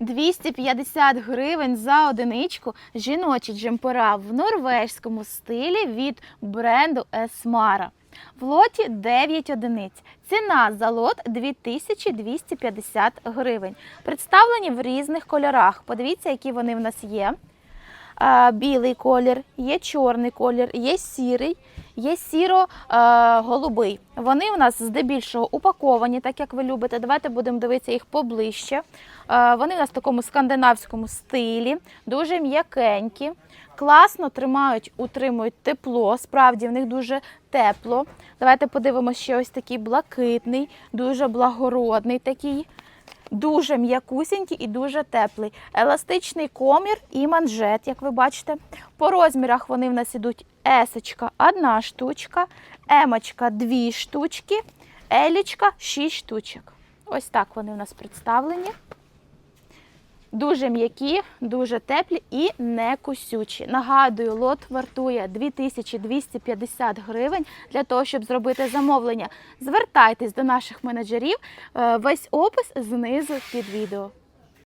250 гривень за одиничку жіночі джемпера в норвежському стилі від бренду Esmara. В лоті 9 одиниць. Ціна за лот 2250 гривень. Представлені в різних кольорах. Подивіться, які вони в нас є. Білий колір, є чорний колір, є сірий, є сіро-голубий. Вони у нас здебільшого упаковані, так як ви любите. Давайте будемо дивитися їх поближче. Вони у нас в такому скандинавському стилі, дуже м'якенькі, класно тримають, утримують тепло. Справді в них дуже тепло. Давайте подивимося ще ось такий блакитний, дуже благородний такий. Дуже м'якусінький і дуже теплий. Еластичний комір і манжет, як ви бачите. По розмірах вони в нас ідуть есочка одна штучка, емочка дві штучки, елічка шість штучок. Ось так вони в нас представлені. Дуже м'які, дуже теплі і не кусючі. Нагадую, лот вартує 2250 гривень для того, щоб зробити замовлення. Звертайтесь до наших менеджерів. Е, Весь опис знизу під відео.